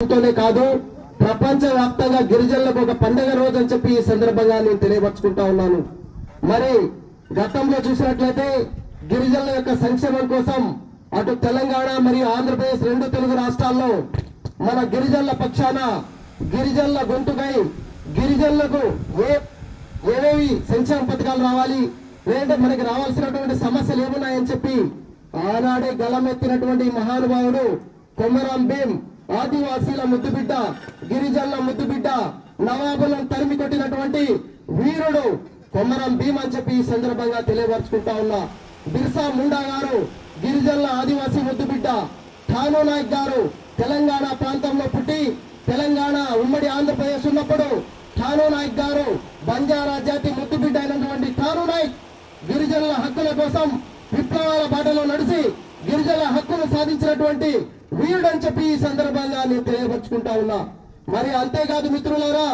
తోనే కాదు ప్రపంచ వ్యాప్తంగా గిరిజనులకు ఒక పండుగ రోజు అని చెప్పి ఈ సందర్భంగా నేను తెలియపరచుకుంటా ఉన్నాను. మరి గతంలో చూసినట్లయితే గిరిజనుల యొక్క సంక్షేమం కోసం అటు తెలంగాణ మరియు ఆంధ్రప్రదేశ్ రెండు తెలుగు రాష్ట్రాల్లో మన గిరిజనుల పక్షాన గిరిజనుల గొంతుకై గిరిజనులకు ఏ ఏవేవి సంక్షేమ పథకాలు రావాలి లేదంటే మనకి రావాల్సినటువంటి సమస్యలు ఏమున్నాయని చెప్పి ఆనాడే గలమెత్తినటువంటి మహానుభావుడు కొమరం భీం ఆదివాసీల ముద్దుబిడ్డ గిరిజనుల ముద్దుబిడ్డ నవాబులను తరిమి కొట్టినటువంటి వీరుడు కొమరం భీం అని చెప్పి ఈ సందర్భంగా తెలియపరుచుకుంటా ఉన్నా. బిర్సా ముండా గారు గిరిజనుల ఆదివాసీ ముద్దుబిడ్డ ఠానో నాయక్ గారు తెలంగాణ ప్రాంతంలో పుట్టి తెలంగాణ ఉమ్మడి ఆంధ్రప్రదేశ్ ఉన్నప్పుడు ఠానో నాయక్ గారు బంజారా జాతి ముద్దుబిడ్డ అయినటువంటి ఠానో నాయక్ గిరిజనుల హక్కుల కోసం విప్లవాల బాటలో నడిచి గిరిజనుల హక్కులు సాధించినటువంటి వీరుడని చెప్పి ఈ సందర్భంగా నేను తెలియపరుచుకుంటా ఉన్నా. మరి అంతేకాదు మిత్రులారా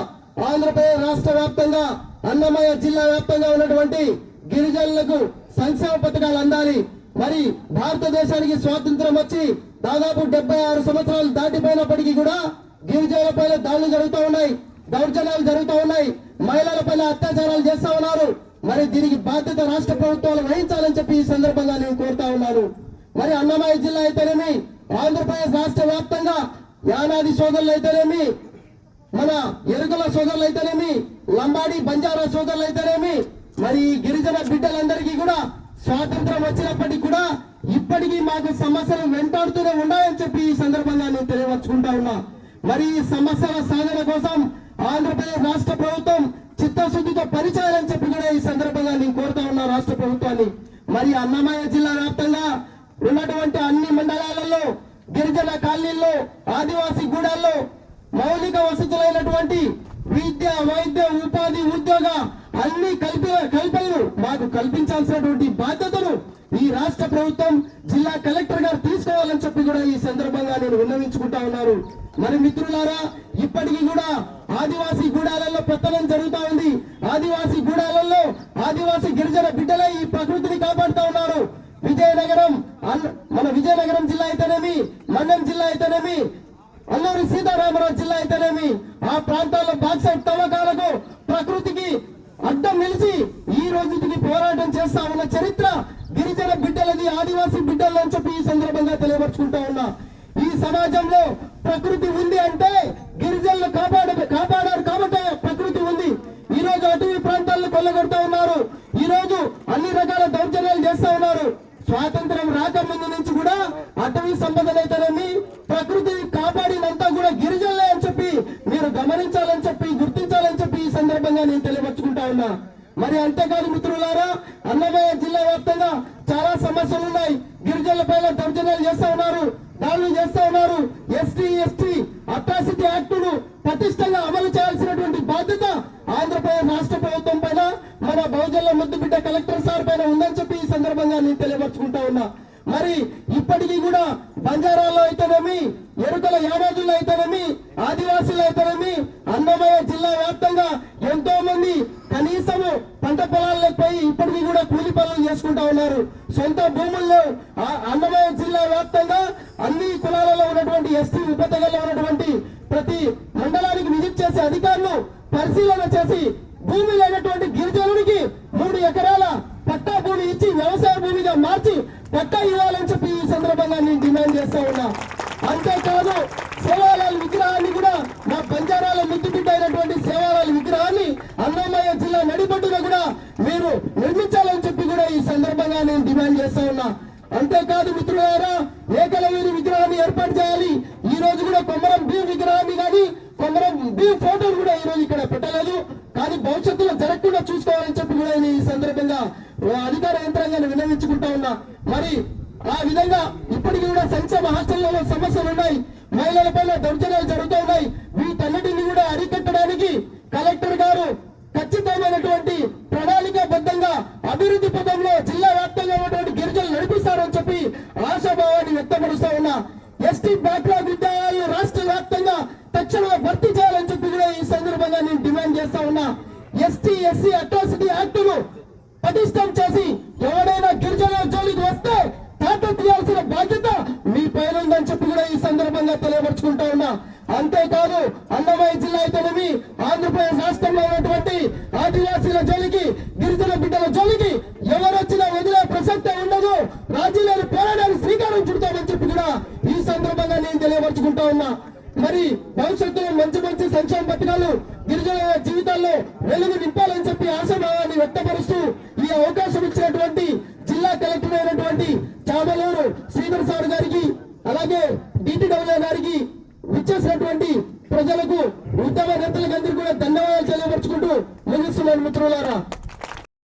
ఆంధ్రప్రదేశ్ రాష్ట్ర వ్యాప్తంగా అన్నమయ్య జిల్లా వ్యాప్తంగా ఉన్నటువంటి గిరిజనులకు సంక్షేమ పథకాలు అందాలి. మరి భారతదేశానికి స్వాతంత్రం వచ్చి దాదాపు డెబ్బై ఆరు సంవత్సరాలు దాటిపోయినప్పటికీ కూడా గిరిజనులపై దాడులు జరుగుతూ ఉన్నాయి దౌర్జన్యాలు జరుగుతూ ఉన్నాయి మహిళలపై అత్యాచారాలు చేస్తా ఉన్నారు. మరి దీనికి బాధ్యత రాష్ట్ర ప్రభుత్వాలు వహించాలని చెప్పి ఈ సందర్భంగా నేను కోరుతా ఉన్నాను. మరి అన్నమయ్య జిల్లా అయితేనేమి ఆంధ్రప్రదేశ్ రాష్ట్ర వ్యాప్తంగా యానాది సోదరులు అయితేనేమి మన ఎరుకల సోదరులు అయితేనేమి లంబాడి బంజారా సోదరులు అయితేనేమి మరి గిరిజన బిడ్డలందరికీ కూడా స్వాతంత్రం వచ్చినప్పటికీ కూడా ఇప్పటికీ మాకు సమస్యలు వెంటాడుతూనే ఉన్నాయని చెప్పి ఈ సందర్భంగా నేను తెలియవచ్చుకుంటా ఉన్నా. మరి ఈ సమస్యల సాధన కోసం ఆంధ్రప్రదేశ్ రాష్ట్ర ప్రభుత్వం చిత్తశుద్ధితో పనిచేయాలని చెప్పి కూడా ఈ సందర్భంగా నేను కోరుతా ఉన్నా రాష్ట్ర ప్రభుత్వాన్ని. మరి అన్నమయ్య జిల్లా వ్యాప్తంగా ఉన్నటువంటి అన్ని మండలాలలో గిరిజన కాలనీల్లో ఆదివాసీ గూడాల్లో మౌలిక వసతులైనటువంటి విద్య వైద్య ఉపాధి ఉద్యోగ అన్ని కల్పి కల్పనలు మాకు కల్పించాల్సినటువంటి బాధ్యతను ఈ రాష్ట్ర ప్రభుత్వం జిల్లా కలెక్టర్ గారు తీసుకోవాలని చెప్పి కూడా ఈ సందర్భంగా నేను విన్నవించుకుంటా ఉన్నారు మరి మిత్రులారా ఇప్పటికీ కూడా ఆదివాసీ గూడాలలో పెత్తనం జరుగుతా ఉంది ఆదివాసీ గూడాలలో ఆదివాసీ గిరిజన బిడ్డలే ఈ ప్రకృతిని కాపాడుతా ఉన్నారు విజయనగరం అన్న- మన విజయనగరం జిల్లా అయితేనేమి? మన్నం జిల్లా అయితేనేమి? అల్లూరి సీతారామరాజు జిల్లా అయితేనేమి? ఆ ప్రాంతాల్లో బాక్సైడ్ తవ్వకాలకు ప్రకృతికి అడ్డం నిలిచి ఈ రోజుకి పోరాటం చేస్తా ఉన్న చరిత్ర గిరిజన బిడ్డలది ఆదివాసీ బిడ్డలని చెప్పి ఈ సందర్భంగా తెలియపరుచుకుంటా ఉన్నా. ఈ సమాజంలో ప్రకృతి ఉంది అంటే గిరిజనులు కాపాడ కాపాడారు కాబట్టి ప్రకృతి ఉంది. ఈ రోజు అటవీ ప్రాంతాలను కొల్లగొడతా ఉన్నారు. ఈ రోజు అన్ని రకాల దౌర్జన్యాలు చేస్తా ఉన్నారు. స్వాతంత్రం రాకముందు నుంచి కూడా ప్రకృతిని కాపాడినంతా కూడా గిరిజనులే అని చెప్పి మీరు గమనించాలని చెప్పి గుర్తించాలని చెప్పి ఈ సందర్భంగా నేను తెలియపరుచుకుంటా ఉన్నా. మరి అంతేకాదు మిత్రులారా అన్నమయ్య జిల్లా వ్యాప్తంగా చాలా సమస్యలు ఉన్నాయి. గిరిజనుల పైన దౌర్జన్యాలు చేస్తా ఉన్నారు దాడులు చేస్తా ఉన్నారు. ఎస్టీ ఎస్టీ అట్రాసిటీ యాక్టును పటిష్టంగా అమలు చేయాల్సినటువంటి బాధ్యత ఆంధ్రప్రదేశ్ రాష్ట్ర ప్రభుత్వం పైన మన బహుజన్ల ముద్దుబిడ్డ కలెక్టర్ సార్ పైన ఉందని చెప్పి ఈ సందర్భంగా నేను తెలియపరుచుకుంటా ఉన్నా. మరి ఇప్పటికీ కూడా బంజారాల్లో అయితేనేమి ఎరుకల యానాదుల్లో అయితేనేమి ఆదివాసీలు అయితేనేమి అన్నమయ్య జిల్లా వ్యాప్తంగా ఎంతో మంది కనీసము పంట పొలాలకు పోయి ఇప్పటికీ కూడా కూలి పనులు చేసుకుంటా ఉన్నారు. సొంత భూముల్లో అన్నమయ్య జిల్లా వ్యాప్తంగా అన్ని కులాలలో ఉన్నటువంటి ఎస్టీ ఉపతగల్లో ఉన్నటువంటి ప్రతి మండలానికి విజిట్ చేసే అధికారులు పరిశీలన చేసి భూమి లేనటువంటి గిరిజనుడికి మూడు ఎకరాల పట్టా భూమి ఇచ్చి వ్యవసాయ భూమిగా మార్చి పట్టా ఇవ్వాలని చెప్పి నేను డిమాండ్ ఉన్నా అంతేకాదు సేవాలాల్ విగ్రహాన్ని కూడా మా బంజారాల ముద్దుబిడ్డ అయినటువంటి సేవాలాల్ విగ్రహాన్ని అన్నమయ్య జిల్లా నడిబొడ్డున కూడా మీరు నిర్మించాలని చెప్పి కూడా ఈ సందర్భంగా నేను డిమాండ్ చేస్తా ఉన్నా. అంతేకాదు మిత్రులారా ఏకలవీరి విగ్రహాన్ని ఏర్పాటు చేయాలి. ఈ రోజు కూడా కొమరం భీం విగ్రహాన్ని కానీ కొమరం భీం ఫోటోలు కూడా ఈ రోజు ఇక్కడ పెట్టలేదు. కానీ భవిష్యత్తులో జరగకుండా చూసుకోవాలని చెప్పి కూడా నేను ఈ సందర్భంగా ఓ అధికార యంత్రాంగాన్ని విన్నవించుకుంటా ఉన్నా. మరి ఆ విధంగా ఇప్పటికీ కూడా సంక్షేమ హాస్టళ్ళలో సమస్యలు ఉన్నాయి. మహిళల పైన దౌర్జన్యాలు జరుగుతూ ఉన్నాయి. వీటన్నిటిని కూడా అరికట్టడానికి కలెక్టర్ గారు ఖచ్చితమైనటువంటి ప్రణాళికాబద్ధంగా అభివృద్ధి పదంలో జిల్లా వ్యాప్తంగా ఉన్నటువంటి గిరిజనులు నడిపిస్తారని చెప్పి ఆశాభావాన్ని వ్యక్తపరుస్తా ఉన్నా. ఎస్టీ బ్యాక్లాగ్ విద్యాలయాలు రాష్ట్ర వ్యాప్తంగా తక్షణమే భర్తీ చేయాలని చెప్పి కూడా ఈ సందర్భంగా నేను డిమాండ్ చేస్తా ఉన్నా. ఎస్టీ ఎస్సీ అట్రాసిటీ యాక్టును పటిష్టం చేసి ఎవడైనా గిరిజన జోలికి వస్తే తాట తీయాల్సిన బాధ్యత మీ పైన ఉందని చెప్పి కూడా ఈ సందర్భంగా తెలియపరుచుకుంటా ఉన్నా అంతేకాదు అన్నమయ్య జిల్లా అయితేనేమి ఆంధ్రప్రదేశ్ రాష్ట్రంలో ఉన్నటువంటి ఆదివాసీల జోలికి గిరిజన బిడ్డల జోలికి ఎవరొచ్చినా వదిలే ప్రసక్తే ఉండదు. రాజీలేని పోరాటానికి శ్రీకారం చుడతామని చెప్పి కూడా ఈ సందర్భంగా నేను తెలియపరుచుకుంటా ఉన్నా. మరి భవిష్యత్తులో మంచి మంచి సంక్షేమ పథకాలు గిరిజనుల జీవితాల్లో వెలుగు నింపాలని చెప్పి ఆశాభావాన్ని వ్యక్తపరుస్తూ ఈ అవకాశం ఇచ్చినటువంటి జిల్లా కలెక్టర్ అయినటువంటి చామలూరు శ్రీధర్ సార్ గారికి అలాగే డిటిడబ్ల్యూ గారికి విచ్చేసినటువంటి ప్రజలకు ఉద్యమ నేతలకు అందరికీ కూడా ధన్యవాదాలు తెలియపరుచుకుంటూ ముగిస్తున్నాను మిత్రులారా.